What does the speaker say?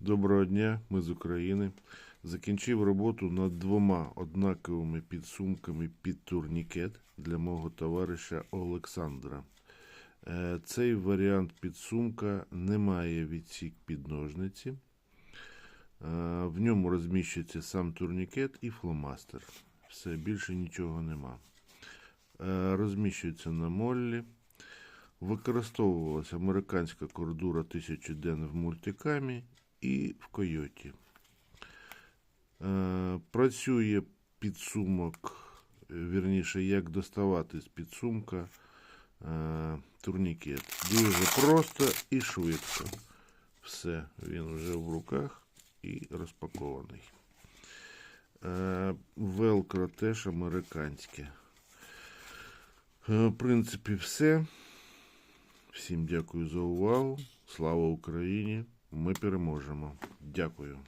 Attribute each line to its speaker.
Speaker 1: Доброго дня, ми з України. Закінчив роботу над двома однаковими підсумками під турнікет для мого товариша Олександра. Е, Цей варіант підсумка не має відсік під ножниці. Е, В ньому розміщується сам турнікет і фломастер. Все, більше нічого нема. Е, Розміщується на моллі. Використовувалася американська кордура 1000 ден в мультикамі і в койоті. Е, працює підсумок, вірніше, як доставати з підсумка е, турнікет. Дуже просто і швидко. Все, він вже в руках і розпакований. Е, велкро теж американське. В принципі, все. Всім дякую за увагу. Слава Україні! Ми переможемо. Дякую.